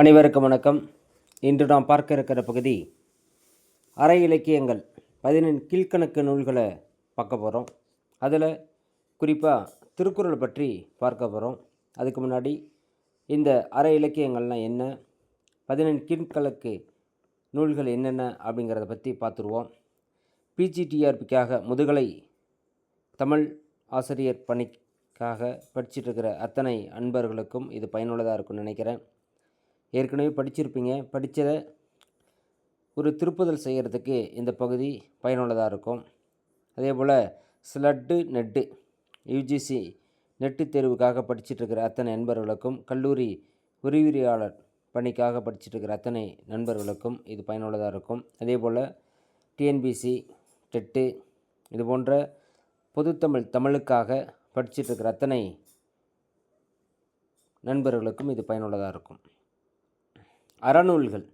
அனைவருக்கும் வணக்கம். இன்று நாம் பார்க்க இருக்கிற பகுதி அரை இலக்கியங்கள் பதினெண் கீழ்கணக்கு நூல்களை பார்க்க போகிறோம் அதில் குறிப்பாக திருக்குறள் பற்றி பார்க்க போகிறோம் அதுக்கு முன்னாடி இந்த அரை இலக்கியங்கள்லாம் என்ன பதினெண் கீழ்கணக்கு நூல்கள் என்னென்ன அப்படிங்கிறத பற்றி பார்த்துருவோம். பிஜிடிஆர்பிக்காக முதுகலை தமிழ் ஆசிரியர் பணிக்காக படிச்சிட்டு இருக்கிற அத்தனை அன்பர்களுக்கும் இது பயனுள்ளதாக இருக்கும்னு நினைக்கிறேன். ஏற்கனவே படிச்சிருப்பீங்க. படித்ததை ஒரு திருப்புதல் செய்கிறதுக்கு இந்த பகுதி பயனுள்ளதாக இருக்கும். அதே போல் ஸ்லட்டு நெட்டு யூஜிசி நெட்டு தேர்வுக்காக படிச்சிட்ருக்கிற அத்தனை நண்பர்களுக்கும் கல்லூரி உரிவிரியாளர் பணிக்காக படிச்சிட்ருக்கிற அத்தனை நண்பர்களுக்கும் இது பயனுள்ளதாக இருக்கும். அதே போல் டிஎன்பிசி டெட்டு இது போன்ற பொதுத்தமிழ் தமிழுக்காக படிச்சிட்ருக்கிற அத்தனை நண்பர்களுக்கும் இது பயனுள்ளதாக இருக்கும். அறநூல்கள்.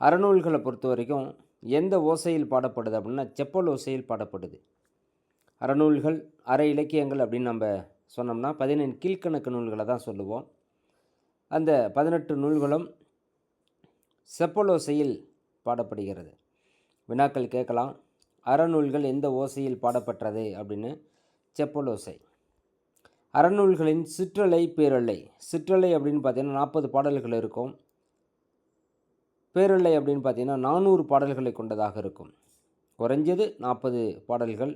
அறநூல்களை பொறுத்த வரைக்கும் எந்த ஓசையில் பாடப்படுது அப்படின்னா செப்பல் ஓசையில் பாடப்படுது. அறநூல்கள் அற இலக்கியங்கள் அப்படின்னு நம்ம சொன்னோம்னா பதினெண் கீழ்க்கணக்கு நூல்களை தான் சொல்லுவோம். அந்த பதினெட்டு நூல்களும் செப்பல் ஓசையில் பாடப்படுகிறது. வினாக்கள் கேட்கலாம். அறநூல்கள் எந்த ஓசையில் பாடப்பட்டது அப்படின்னு செப்பல் ஓசை. அறநூல்களின் சிற்றலை பேரலை. சிற்றலை அப்படின்னு பார்த்தீங்கன்னா நாற்பது பாடல்கள் இருக்கும். பேரலை அப்படின்னு பார்த்தீங்கன்னா நானூறு பாடல்களை கொண்டதாக இருக்கும். குறைஞ்சது நாற்பது பாடல்கள்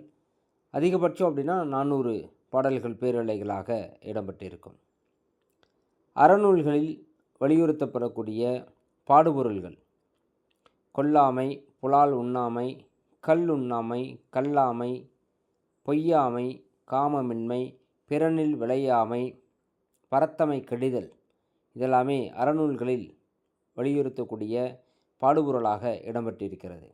அதிகபட்சம் அப்படின்னா நானூறு பாடல்கள் பேரலைகளாக இடம்பெற்றிருக்கும். அறநூல்களில் வலியுறுத்தப்படக்கூடிய பாடுபொருள்கள் கொல்லாமை புலால் உண்ணாமை கல் உண்ணாமை கல்லாமை பொய்யாமை காமமின்மை பிறனில் விளையாமை பரத்தமை கெடுதல் இதெல்லாமே அறநூல்களில் வலியுறுத்தக்கூடிய பாடுபொருளாக இடம்பெற்றிருக்கிறது.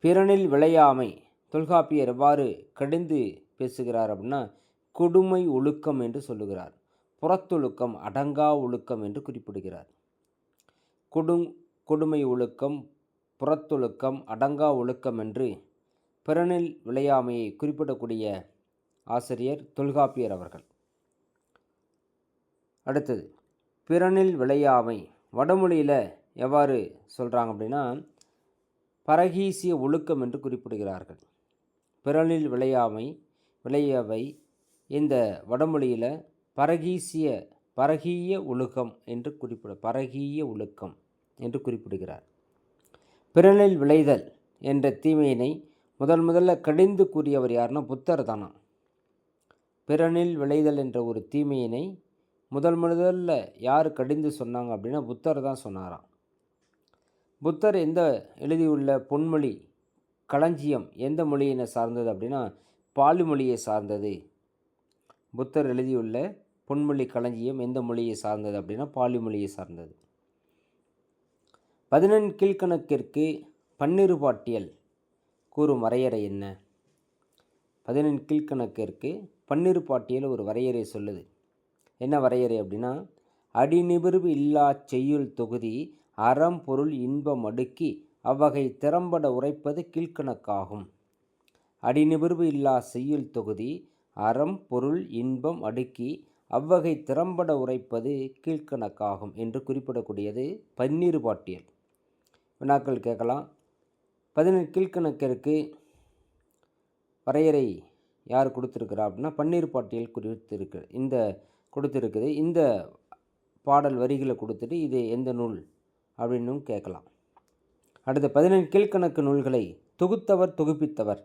பிறனில் விளையாமை தொல்காப்பியர் எவ்வாறு கடிந்து பேசுகிறார் அப்படின்னா கொடுமை ஒழுக்கம் என்று சொல்லுகிறார். புறத்தொழுக்கம் அடங்கா ஒழுக்கம் என்று குறிப்பிடுகிறார். கொடும் கொடுமை ஒழுக்கம் புறத்தொழுக்கம் அடங்கா ஒழுக்கம் என்று பிறனில் விளையாமையை குறிப்பிடக்கூடிய ஆசிரியர் தொல்காப்பியர் அவர்கள். அடுத்தது பிறனில் விளையாமை. வடமொழியில் எவ்வாறு சொல்கிறாங்க அப்படின்னா பரகீசிய ஒழுக்கம் என்று குறிப்பிடுகிறார்கள். பிறனில் விளையாமை விளையவை இந்த வடமொழியில் பரகீசிய பரகீய ஒழுக்கம் என்று குறிப்பிட பரகீய ஒழுக்கம் என்று குறிப்பிடுகிறார். பிறனில் விளைதல் என்ற தீமையினை முதல் முதல்ல கடிந்து கூறியவர் யாருன்னா புத்தர் தானா. பிறனில் விளைதல் என்ற ஒரு தீமையினை முதல் முதல்ல யார் கடிந்து சொன்னாங்க அப்படின்னா புத்தர் தான் சொன்னாராம். புத்தர் எந்த எழுதியுள்ள பொன்மொழி களஞ்சியம் எந்த மொழியினை சார்ந்தது அப்படின்னா பாலி மொழியை சார்ந்தது. புத்தர் எழுதியுள்ள பொன்மொழி களஞ்சியம் எந்த மொழியை சார்ந்தது அப்படின்னா பாலி மொழியை சார்ந்தது. பதினெண் கீழ்கணக்கிற்கு பன்னிரு பாட்டியல் கூறும் வரையறை என்ன? பதினெண் கீழ்கணக்கிற்கு பன்னிரு பாட்டியல் ஒரு வரையறை சொல்லுது. என்ன வரையறை அப்படின்னா அடிநிபுர்வு இல்லா செய்யுள் தொகுதி அறம் பொருள் இன்பம் அடுக்கி அவ்வகை திறம்பட உரைப்பது கீழ்கணக்காகும் அடிநிபுர்வு இல்லா செய்யுள் தொகுதி அறம் பொருள் இன்பம் அடுக்கி அவ்வகை திறம்பட உரைப்பது கீழ்கணக்காகும் என்று குறிப்பிடக்கூடியது பன்னீர் பாட்டியல். வினாக்கள் கேட்கலாம். பதினெட்டு கீழ்கணக்கிற்கு வரையறை யார் கொடுத்துருக்குறா அப்படின்னா பன்னீர் பாட்டியல் குறித்திருக்கு இந்த கொடுத்துருக்குது. இந்த பாடல் வரிகளை கொடுத்துட்டு இது எந்த நூல் அப்படின்னும் கேட்கலாம். அடுத்த பதினெண்டு கீழ்கணக்கு நூல்களை தொகுத்தவர் தொகுப்பித்தவர்.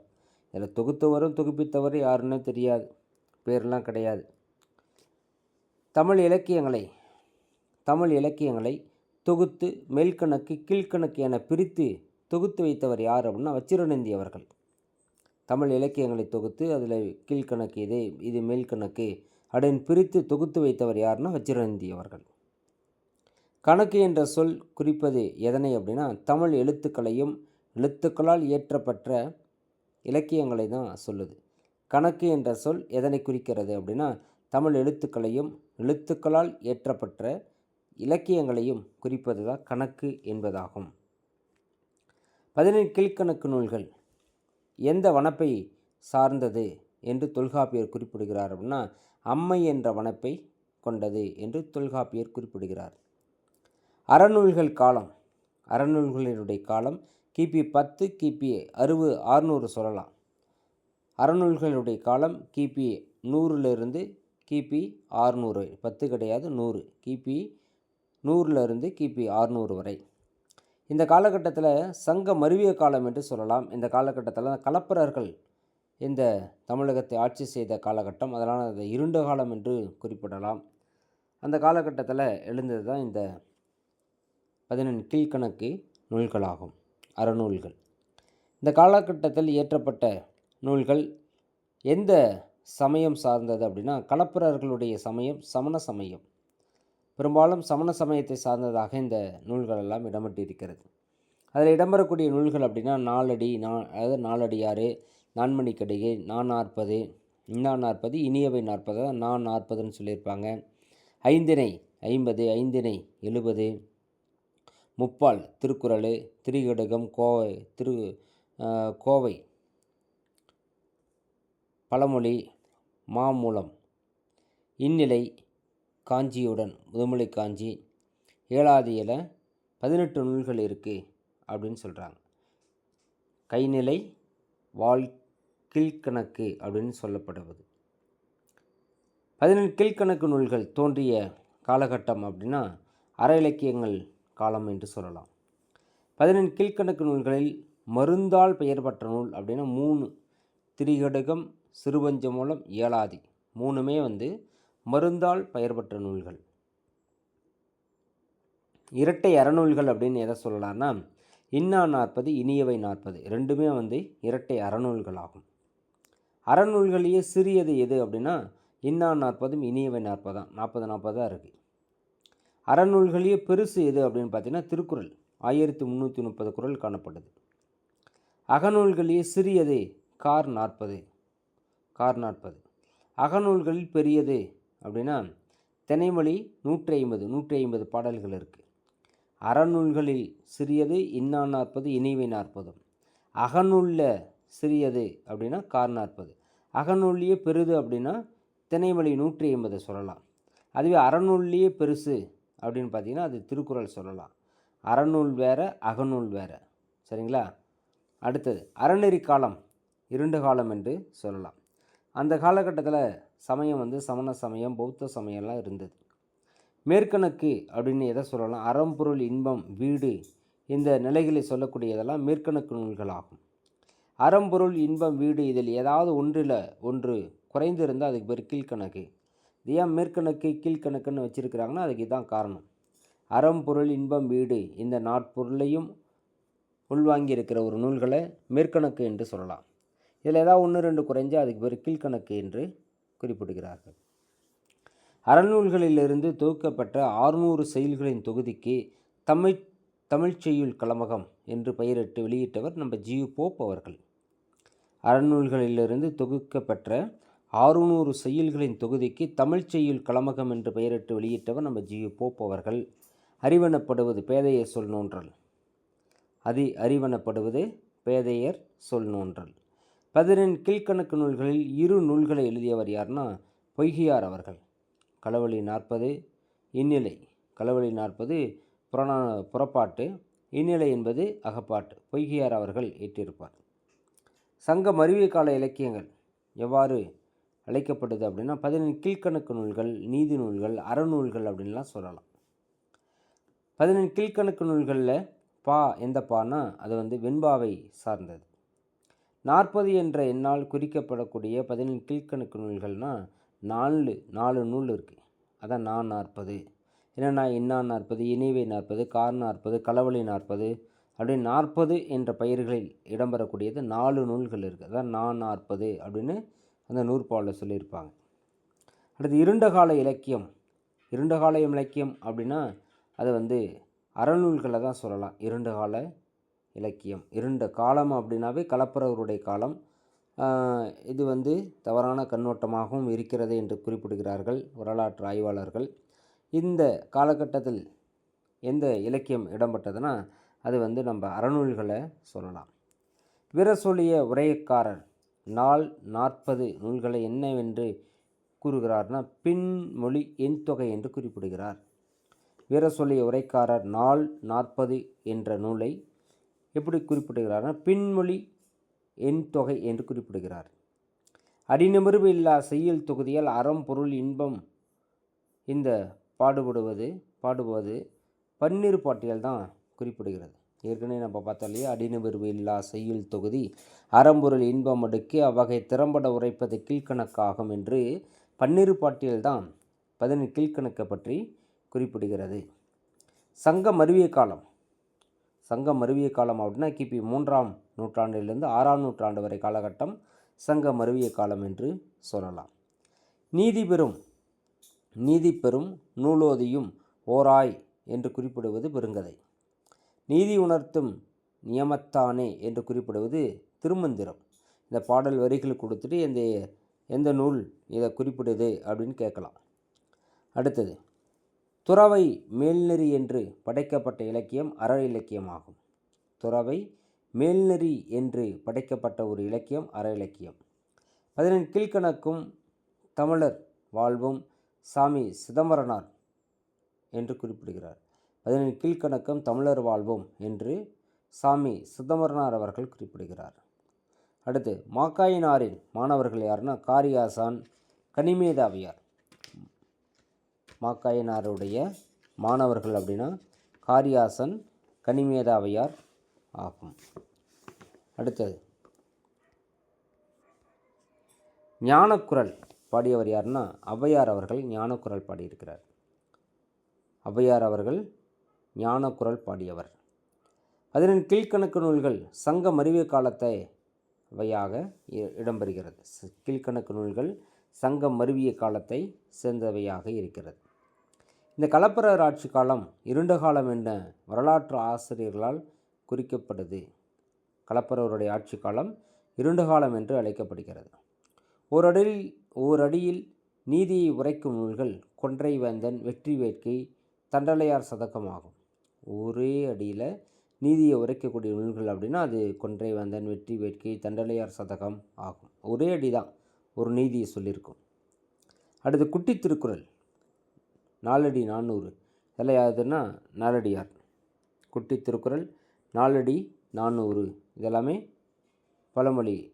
இதில் தொகுத்தவரும் தொகுப்பித்தவர் யாருன்னு தெரியாது. பேர்லாம் கிடையாது. தமிழ் இலக்கியங்களை தமிழ் இலக்கியங்களை தொகுத்து மேல்கணக்கு கீழ்கணக்கு என பிரித்து தொகுத்து வைத்தவர் யார் அப்படின்னா வச்சிரநந்தி அவர்கள். தமிழ் இலக்கியங்களை தொகுத்து அதில் கீழ்கணக்கு இது இது மேல்கணக்கு அப்படின்னு பிரித்து தொகுத்து வைத்தவர் யாருன்னா வச்சிரந்தி அவர்கள். கணக்கு என்ற சொல் குறிப்பது எதனை அப்படின்னா தமிழ் எழுத்துக்களையும் எழுத்துக்களால் இயற்றப்பட்ட இலக்கியங்களை தான் சொல்லுது. கணக்கு என்ற சொல் எதனை குறிக்கிறது அப்படின்னா தமிழ் எழுத்துக்களையும் எழுத்துக்களால் இயற்றப்பட்ட இலக்கியங்களையும் குறிப்பது தான் கணக்கு என்பதாகும். பதினேழு கீழ்கணக்கு நூல்கள் எந்த வனப்பை சார்ந்தது? என்று தொல்காப்பியர் குறிப்பிடுகிறார் அப்படின்னா அம்மை என்ற வனப்பை கொண்டது என்று தொல்காப்பியர் குறிப்பிடுகிறார். அறநூல்கள் காலம் அறநூல்களினுடைய காலம் கிபி பத்து கிபி அறுபது ஆறுநூறு சொல்லலாம். அறநூல்களுடைய காலம் கிபி நூறுலேருந்து கிபி ஆறுநூறு பத்து கிடையாது நூறு கிபி நூறுலேருந்து கிபி ஆறுநூறு வரை. இந்த காலகட்டத்தில் சங்க மருவிய காலம் என்று சொல்லலாம். இந்த காலகட்டத்தில் கலப்பரர்கள் இந்த தமிழகத்தை ஆட்சி செய்த காலகட்டம் அதனால் அதை இருண்ட காலம் என்று குறிப்பிடலாம். அந்த காலகட்டத்தில் எழுந்தது தான் இந்த பதினெண் கீழ்கணக்கு நூல்களாகும் அறநூல்கள். இந்த காலகட்டத்தில் இயற்றப்பட்ட நூல்கள் எந்த சமயம் சார்ந்தது அப்படின்னா கலப்பரர்களுடைய சமயம் சமண சமயம். பெரும்பாலும் சமண சமயத்தை சார்ந்ததாக இந்த நூல்கள் எல்லாம் இடம்பெற்றிருக்கிறது. அதில் இடம்பெறக்கூடிய நூல்கள் அப்படின்னா நாலடி நா அதாவது நாலடியாறு நான்மணி கடிகை நான் நாற்பது இன்னா நாற்பது இனியவை நாற்பது நான் நாற்பதுன்னு சொல்லியிருப்பாங்க. ஐந்தினை ஐம்பது ஐந்தினை எழுபது. முப்பால் திருக்குறள் திரிகடுகம் கோவை திரு கோவை. பழமொழி மாமூலம் இந்நிலை காஞ்சியுடன் முதுமலை காஞ்சி. ஏழாதியில் பதினெட்டு நூல்கள் இருக்குது அப்படின்னு சொல்கிறாங்க கைநிலை வாழ் கீழ்கணக்கு அப்படின்னு சொல்லப்படுவது. பதினெட்டு கீழ்கணக்கு நூல்கள் தோன்றிய காலகட்டம் அப்படின்னா அற இலக்கியங்கள் காலம் என்று சொல்லலாம். பதினெண்டு கீழ்கணக்கு நூல்களில் மருந்தால் பெயர் பெற்ற நூல் அப்படின்னா மூணு. திரிகடுகம் சிறுபஞ்ச மூலம் ஏழாதி. மூணுமே வந்து மருந்தால் பெயர் பெற்ற நூல்கள். இரட்டை அறநூல்கள் அப்படின்னு எதை சொல்லலாம்னா இன்னா நாற்பது இனியவை நாற்பது. ரெண்டுமே வந்து இரட்டை அறநூல்கள் ஆகும் அறநூல்களையே சிறியது எது அப்படின்னா இன்னா நாற்பதும் இனியவை நாற்பதாம் நாற்பது நாற்பது தான் இருக்குது அறநூல்களையே பெருசு எது அப்படின்னு பார்த்தீங்கன்னா திருக்குறள் ஆயிரத்தி முந்நூற்றி முப்பது குரல் காணப்படுது அகநூல்களையே சிறியது கார் நாற்பது கார் நாற்பது. அகநூல்களில் பெரியது அப்படின்னா தினைமொழி நூற்றி ஐம்பது நூற்றி ஐம்பது பாடல்கள் இருக்குது அறநூல்களில் சிறியது இன்னா நாற்பது இனிவை நாற்பதும். அகநூலில் சிறியது அப்படின்னா கார் நாற்பது. அகநூல்லையே பெருது அப்படின்னா திணைமொழி நூற்றி ஐம்பது சொல்லலாம். அதுவே அறநூல்லையே பெருசு அப்படின்னு பார்த்தீங்கன்னா அது திருக்குறள் சொல்லலாம். அறநூல் வேறு அகநூல் வேறு. சரிங்களா? அடுத்தது அறநெறி காலம் இருண்டு காலம் என்று சொல்லலாம். அந்த காலகட்டத்தில் சமயம் வந்து சமண சமயம் பௌத்த சமயம்லாம் இருந்தது. மேற்கணக்கு அப்படின்னு எதை சொல்லலாம்? அறம்பொருள் இன்பம் வீடு இந்த நிலைகளை சொல்லக்கூடியதெல்லாம் மேற்கணக்கு நூல்களாகும். அறம்பொருள் இன்பம் வீடு இதில் ஏதாவது ஒன்றில் ஒன்று குறைந்திருந்தால் அதுக்கு பேர் கீழ்கணக்கு. இது ஏன் மேற்கணக்கு கீழ்கணக்குன்னு வச்சுருக்கிறாங்கன்னா அதுக்கு இதுதான் காரணம். அறம்பொருள் இன்பம் வீடு இந்த நாட்பொருளையும் உள்வாங்கி இருக்கிற ஒரு நூல்களை மேற்கணக்கு என்று சொல்லலாம். இதில் ஏதாவது ஒன்று ரெண்டு குறைஞ்சு அதுக்கு பேர் கீழ்கணக்கு என்று குறிப்பிடுகிறார்கள். அறநூல்களிலிருந்து தொகுக்கப்பட்ட ஆறுநூறு செயல்களின் தொகுதிக்கு தமிழ் தமிழ்ச்செய்யுள் கலமகம் என்று பெயரிட்டு வெளியிட்டவர் நம்ம ஜியு போப் அவர்கள். அறநூல்களிலிருந்து தொகுக்கப்பெற்ற ஆறுநூறு செய்யுள்களின் தொகுதிக்கு தமிழ்ச் செய்யுள் கலமகம் என்று பெயரிட்டு வெளியிட்டவர் நம்ம ஜி போப் அவர்கள். அறிவனப்படுவது பேதையர் சொல் நோன்றல். அதி அறிவனப்படுவது பேதையர் சொல் நோன்றல். பதினெண் கீழ்கணக்கு நூல்களில் இரு நூல்களை எழுதியவர் யார்னா பொய்கியார் அவர்கள். களவழி நாற்பது இந்நிலை. களவழி நாற்பது புறநா புறப்பாட்டு. இந்நிலை என்பது அகப்பாட்டு. பொய்கியார் அவர்கள் ஏற்றிருப்பார். சங்க மருவிய கால இலக்கியங்கள் எவ்வாறு அழைக்கப்படுது அப்படின்னா பதினெண்டு கீழ்கணக்கு நூல்கள் நீதி நூல்கள் அறநூல்கள் அப்படின்லாம் சொல்லலாம். பதினெண்டு கீழ்கணக்கு நூல்களில் பா எந்த பானா அது வந்து வெண்பாவை சார்ந்தது. நாற்பது என்ற எண்ணால் குறிக்கப்படக்கூடிய பதினெண்டு கீழ்கணக்கு நூல்கள்னால் நாலு நாலு நூல் இருக்குது அதான் நான் நாற்பது. என்னென்னா இன்னா நாற்பது இனிவை நாற்பது கார் நாற்பது களவழி நாற்பது அப்படின்னு நாற்பது என்ற பெயர்களில் இடம்பெறக்கூடியது நாலு நூல்கள் இருக்குது அதான் நான் நாற்பது அப்படின்னு அந்த நூற்பாவில் சொல்லியிருப்பாங்க. அடுத்து இருண்ட கால இலக்கியம். இருண்ட கால இலக்கியம் அப்படின்னா அது வந்து அறநூல்களை தான் சொல்லலாம். இருண்ட கால இலக்கியம். இருண்ட காலம் அப்படின்னாவே கலப்பரவருடைய காலம். இது வந்து தவறான கண்ணோட்டமாகவும் இருக்கிறது என்று குறிப்பிடுகிறார்கள் வரலாற்று ஆய்வாளர்கள். இந்த காலகட்டத்தில் எந்த இலக்கியம் இடம்பெற்றதுன்னா அது வந்து நம்ம அறநூல்களை சொல்லலாம். விரசொலிய உரையக்காரர் நாள் நாற்பது நூல்களை என்னவென்று கூறுகிறார்னா பின்மொழி எண் தொகை என்று குறிப்பிடுகிறார். வீர சொல்லிய உரைக்காரர் நாள் நாற்பது என்ற நூலை எப்படி குறிப்பிடுகிறார்னா பின்மொழி எண் தொகை என்று குறிப்பிடுகிறார். அடிநிமிர்வு இல்லா செய்யுள் தொகுதியால் அறம் பொருள் இன்பம் இந்த பாடுபடுவது பாடுவது பன்னிரு பாட்டியல் தான் குறிப்பிடுகிறது. ஏற்கனவே நம்ம பார்த்தோம் இல்லையா? அடிநிமிர்வு இல்லா செய்யுள் தொகுதி அறம்பொருள் இன்பம் அடுக்கி அவ்வகை திறம்பட உரைப்பது கீழ்கணக்காகும் என்று பன்னிரு பாட்டியல்தான் பதினெட்டு கீழ்கணக்கை பற்றி குறிப்பிடுகிறது. சங்கம் அருவிய காலம். சங்கம் மருவிய காலம் அப்படின்னா கிபி மூன்றாம் நூற்றாண்டிலிருந்து ஆறாம் நூற்றாண்டு வரை காலகட்டம் சங்கம் மருவிய காலம் என்று சொல்லலாம். நீதி பெறும் நீதி பெறும் நூலோதியும் ஓராய் என்று குறிப்பிடுவது பெருங்கதை. நீதி உணர்த்தும் நியமத்தானே என்று குறிப்பிடுவது திருமந்திரம். இந்த பாடல் வரிகள் கொடுத்துட்டு இந்த எந்த நூல் இதை குறிப்பிடுது அப்படின்னு கேட்கலாம். அடுத்தது துறவை மேல்நெறி என்று படைக்கப்பட்ட இலக்கியம் அற இலக்கியமாகும் துறவை மேல்நெறி என்று படைக்கப்பட்ட ஒரு இலக்கியம் அற இலக்கியம். பதினெண் கீழ்கணக்கும் தமிழர் வாழ்வும் சாமி சிதம்பரனார் என்று குறிப்பிடுகிறார். அதனின் கீழ்கணக்கம் தமிழர் வாழ்வோம் என்று சாமி சிதம்பரனார் அவர்கள் குறிப்பிடுகிறார். அடுத்து மாக்காயினாரின் மாணவர்கள் யாருன்னா காரியாசான் கனிமேதாவியார். மாக்காயினாருடைய மாணவர்கள் அப்படின்னா காரியாசன் கனிமேதாவையார் ஆகும். அடுத்தது ஞானக்குரல் பாடியவர் யாருன்னா ஔவையார் அவர்கள் ஞானக்குரல் பாடியிருக்கிறார். ஔவையார் அவர்கள் ஞானக்குரல் பாடியவர். அதனின் கீழ்கணக்கு நூல்கள் சங்க மருவிய காலத்தை வையாக இ- இடம்பெறுகிறது. கீழ்கணக்கு கீழ்க்கணக்கு நூல்கள் சங்கம் மருவிய காலத்தை சேர்ந்தவையாக இருக்கிறது. இந்த கலப்பரர் ஆட்சி காலம் இருண்ட காலம் என்ற வரலாற்று ஆசிரியர்களால் குறிக்கப்படுது கலப்பரவருடைய ஆட்சி காலம் இருண்ட காலம் என்று அழைக்கப்படுகிறது. ஓரடியில் ஓரடியில் நீதியை உரைக்கும் நூல்கள் கொன்றை வேந்தன் வெற்றி வேட்கை தண்டலையார் சதக்கமாகும் ஒரே அடியில் நீதியை உரைக்கக்கூடிய நூல்கள் அப்படின்னா அது கொன்றை வந்தன் வெற்றி வேட்கை தண்டலையார் சதகம் ஆகும். ஒரே அடி தான் ஒரு நீதியை சொல்லியிருக்கும். அடுத்து குட்டி திருக்குறள். நாலடி நானூறு. இதெல்லாம் யாருதுன்னா நாலடியார். குட்டி திருக்குறள் நாலடி நானூறு. இதெல்லாமே பழமொழி.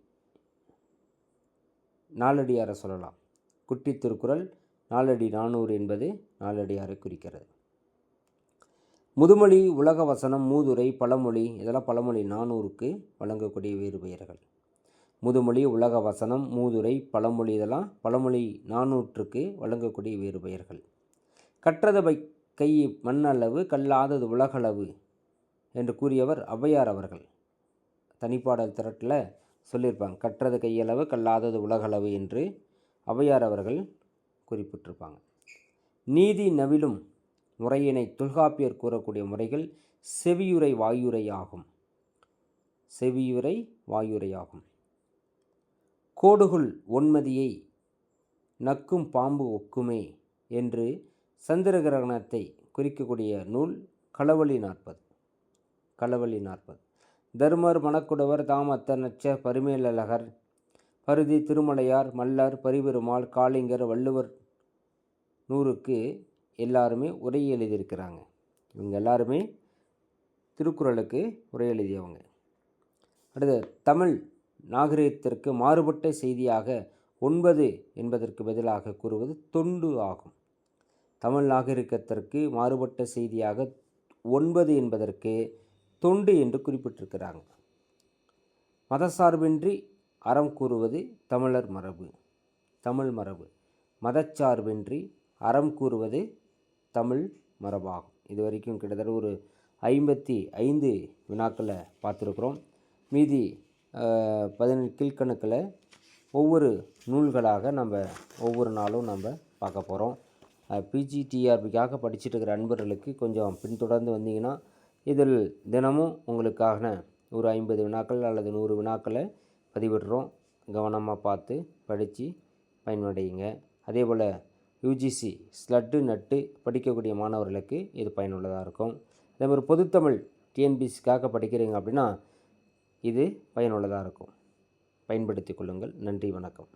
நாலடியாரை சொல்லலாம். குட்டி திருக்குறள் நாலடி நானூறு என்பது நாலடியாரை குறிக்கிறது. முதுமொழி உலக வசனம் மூதுரை பழமொழி இதெல்லாம் பழமொழி நானூறுக்கு வழங்கக்கூடிய வேறு பெயர்கள். முதுமொழி உலக வசனம் மூதுரை பழமொழி இதெல்லாம் பழமொழி நானூற்றுக்கு வழங்கக்கூடிய வேறு பெயர்கள். கற்றதவை கை மண்ணளவு கல்லாதது உலகளவு என்று கூறியவர் ஔவையார் அவர்கள். தனிப்பாடல் திரட்டில் சொல்லியிருப்பாங்க கற்றது கையளவு கல்லாதது உலகளவு என்று ஔவையார் அவர்கள் குறிப்பிட்டிருப்பாங்க. நீதி நவிலும் முறையினை தொல்காப்பியர் கூறக்கூடிய முறைகள் செவியுரை வாயுரையாகும் செவியுரை வாயுரையாகும் கோடுகுள் ஒன்மதியை நக்கும் பாம்பு ஒக்குமே என்று சந்திர கிரகணத்தை குறிக்கக்கூடிய நூல் களவழி நாற்பது. களவழி நாற்பது. தர்மர் மணக்குடவர் தாமத்த நச்ச பரிமேலழகர் பருதி திருமலையார் மல்லர் பரிபெருமாள் காளிங்கர் வள்ளுவர் நூறுக்கு எல்லாருமே உரை எழுதியிருக்கிறாங்க. இவங்க எல்லாருமே திருக்குறளுக்கு உரை எழுதியவங்க. அடுத்து தமிழ் நாகரிகத்திற்கு மாறுபட்ட செய்தியாக ஒன்பது என்பதற்கு பதிலாக கூறுவது தொண்டு ஆகும். தமிழ் நாகரிகத்திற்கு மாறுபட்ட செய்தியாக ஒன்பது என்பதற்கு தொண்டு என்று குறிப்பிட்டிருக்கிறாங்க. மதசார்பின்றி அறம் கூறுவது தமிழர் மரபு. தமிழ் மரபு. மதச்சார்பின்றி அறம் கூறுவது தமிழ் மரபாகும். இது வரைக்கும் கிட்டத்தட்ட ஒரு ஐம்பத்தி ஐந்து வினாக்களை பார்த்துருக்குறோம். மீதி பதினெட்டு கீழ்கணக்கில் ஒவ்வொரு நூல்களாக நம்ம ஒவ்வொரு நாளும் நம்ம பார்க்க போகிறோம் பிஜிடிஆர்பிக்காக படிச்சுட்டு இருக்கிற அன்பர்களுக்கு கொஞ்சம் பின்தொடர்ந்து வந்தீங்கன்னா இதில் தினமும் உங்களுக்காக ஒரு ஐம்பது வினாக்கள் அல்லது நூறு வினாக்களை பதிவிடுறோம். கவனமாக பார்த்து படித்து பயனடையுங்க. அதே போல் யூஜிசி ஸ்லட்டு நட்டு படிக்கக்கூடிய மாணவர்களுக்கு இது பயனுள்ளதாக இருக்கும். அதே மாதிரி பொதுத்தமிழ் டிஎன்பிசிக்காக படிக்கிறீங்க அப்படின்னா இது பயனுள்ளதாக இருக்கும். பயன்படுத்திக் கொள்ளுங்கள். நன்றி வணக்கம்.